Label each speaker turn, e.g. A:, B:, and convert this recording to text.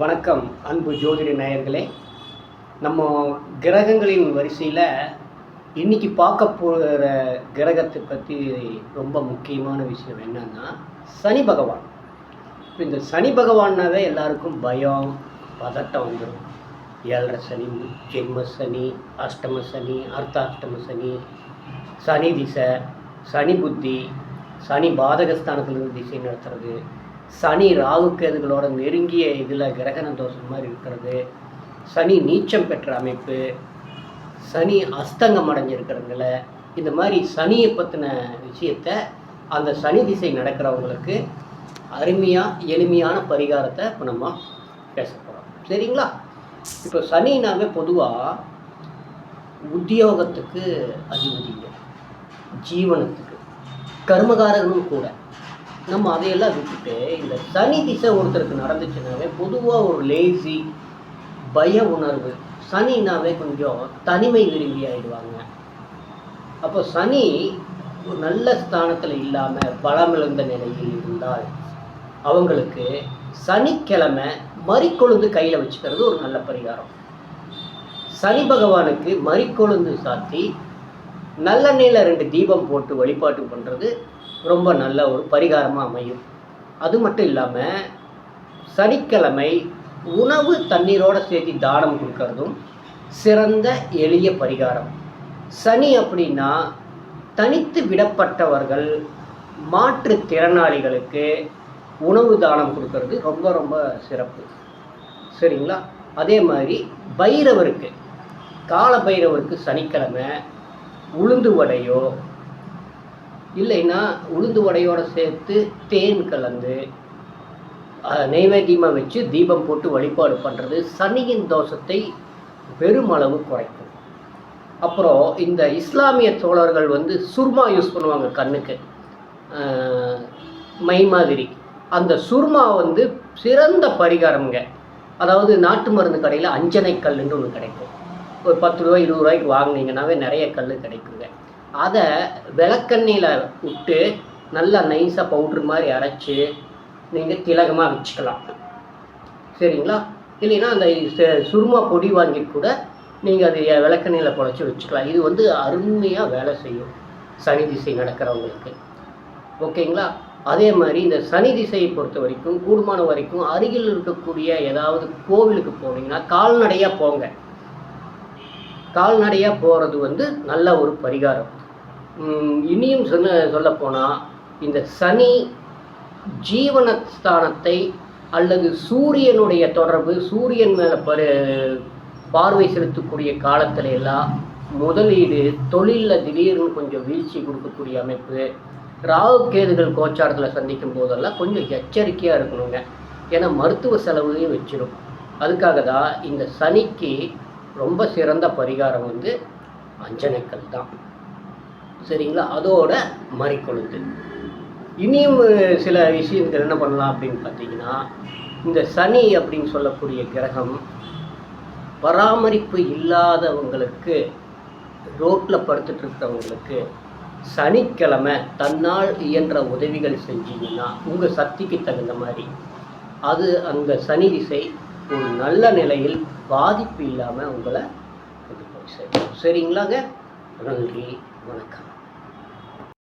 A: வணக்கம் அன்பு ஜோதிட நேயர்களே. நம்ம கிரகங்களின் வரிசையில் இன்றைக்கி பார்க்க போகிற கிரகத்தை பற்றி ரொம்ப முக்கியமான விஷயம் என்னன்னா சனி பகவான். இப்போ இந்த சனி பகவான்னாவே எல்லாருக்கும் பயம் பதட்டம் வந்துடும் ஏழரை சனி ஜென்ம சனி அஷ்டம சனி அர்த்தாஷ்டம சனி சனி திசை சனி புத்தி சனி பாதகஸ்தானத்திலிருந்து திசை நடத்துறது சனி ராகுக்கேதுகளோட நெருங்கிய இதில் கிரகண தோஷம் மாதிரி இருக்கிறது. சனி நீச்சம் பெற்ற அமைப்பு. சனி அஸ்தங்கம் அடைஞ்சிருக்கிறதுல இந்த மாதிரி சனியை பற்றின விஷயத்த அந்த சனி திசை நடக்கிறவங்களுக்கு அருமையாக எளிமையான பரிகாரத்தை இப்போ நம்ம பேச போகிறோம் சரிங்களா? இப்போ சனினாவே பொதுவாக உத்தியோகத்துக்கு அதிபதிங்க. ஜீவனத்துக்கு. கர்மகாரகனும் கூட. நம்ம அதையெல்லாம் விட்டுட்டு இந்த சனி திசை ஒருத்தருக்கு நடந்துச்சுனாவே பொதுவாக ஒரு லேசி பய உணர்வு. சனினாவே கொஞ்சம் தனிமை விரும்பி ஆயிடுவாங்க. அப்போ சனி ஒரு நல்ல ஸ்தானத்தில் இல்லாமல் பலமிழந்த நிலையில் இருந்தால் அவங்களுக்கு சனிக்கிழமை மறிக்கொழுந்து கையில் வச்சுக்கிறது ஒரு நல்ல பரிகாரம். சனி பகவானுக்கு மறிக்கொழுந்து சாத்தி நல்லெண்ணெயில் ரெண்டு தீபம் போட்டு வழிபாட்டு பண்ணுறது ரொம்ப நல்ல ஒரு பரிகாரமாக அமையும். அது மட்டும் இல்லாமல் சனிக்கிழமை உணவு தண்ணீரோட சேர்த்து தானம் கொடுக்கறதும் சிறந்த எளிய பரிகாரம். சனி அப்படின்னா தனித்து விடப்பட்டவர்கள் மாற்றுத்திறனாளிகளுக்கு உணவு தானம் கொடுக்கறது ரொம்ப ரொம்ப சிறப்பு. சரிங்களா? அதே மாதிரி பைரவருக்கு கால பைரவருக்கு சனிக்கிழமை உளுந்து வடையோ இல்லைன்னா உளுந்து வடையோடு சேர்த்து தேன் கலந்து நெய்வேத்தியமாக வச்சு தீபம் போட்டு வழிபாடு பண்ணுறது சனியின் தோஷத்தை பெருமளவு குறைக்கும். அப்புறம் இந்த இஸ்லாமிய தோழர்கள் வந்து சுர்மா யூஸ் பண்ணுவாங்க கண்ணுக்கு. மை மாதிரி. அந்த சுர்மா வந்து சிறந்த பரிகாரம்ங்க. அதாவது நாட்டு மருந்து கடையில் அஞ்சனை கல்லுன்னு ஒன்று கிடைக்கும். ஒரு பத்து ரூபா இருபது ரூபாய்க்கு வாங்கினீங்கன்னாவே நிறைய கல் கிடைக்குங்க. அதை விளக்கண்ணியில் விட்டு நல்லா நைஸாக பவுட்ரு மாதிரி அரைச்சி நீங்கள் திலகமாக வச்சுக்கலாம். சரிங்களா? இல்லைன்னா அந்த சுருமா பொடி வாங்கி கூட நீங்கள் அது விளக்கண்ணியில் குழச்சி வச்சுக்கலாம். இது வந்து அருமையாக வேலை செய்யும். சனி திசை நடக்கிறவங்களுக்கு. ஓகேங்களா? அதே மாதிரி இந்த சனி திசையை பொறுத்த வரைக்கும் கூடுமான வரைக்கும் அருகில் இருக்கக்கூடிய ஏதாவது கோவிலுக்கு போனீங்கன்னா கால்நடையாக போங்க. கால்நடையாக போகிறது வந்து நல்ல ஒரு பரிகாரம். இனியும் சொன்ன சொல்லப்போனால் இந்த சனி ஜீவனஸ்தானத்தை அல்லது சூரியனுடைய தொடர்பு சூரியன் மேலே பரு பார்வை செலுத்தக்கூடிய காலத்துல எல்லாம் முதலீடு தொழிலில் திடீர்னு கொஞ்சம் வீழ்ச்சி கொடுக்கக்கூடிய அமைப்பு ராகு கேதுகள் கோச்சாரத்தில் சந்திக்கும் போதெல்லாம் கொஞ்சம் எச்சரிக்கையாக இருக்கணுங்க. ஏன்னா மருத்துவ செலவுலையும் வச்சிடும் அதுக்காக தான் இந்த சனிக்கு ரொம்ப சிறந்த பரிகாரம் வந்து அஞ்சனைக்கல் தான். சரிங்களா? அதோட மறிக்கொழுந்து. இனியும் சில விஷயங்கள் என்ன பண்ணலாம் அப்படின்னு பார்த்தீங்கன்னா இந்த சனி அப்படின்னு சொல்லக்கூடிய கிரகம் பராமரிப்பு இல்லாதவங்களுக்கு ரோட்டில் படுத்துட்டு இருக்கிறவங்களுக்கு சனிக்கிழமை தன்னால் இயன்ற உதவிகள் செஞ்சீங்கன்னா உங்கள் சக்திக்கு தகுந்த மாதிரி. அது அந்த சனி திசை ஒரு நல்ல நிலையில் பாதிப்பு இல்லாமல் உங்களை கொண்டு போய் சரிங்களாங்க? நன்றி. வணக்கம்.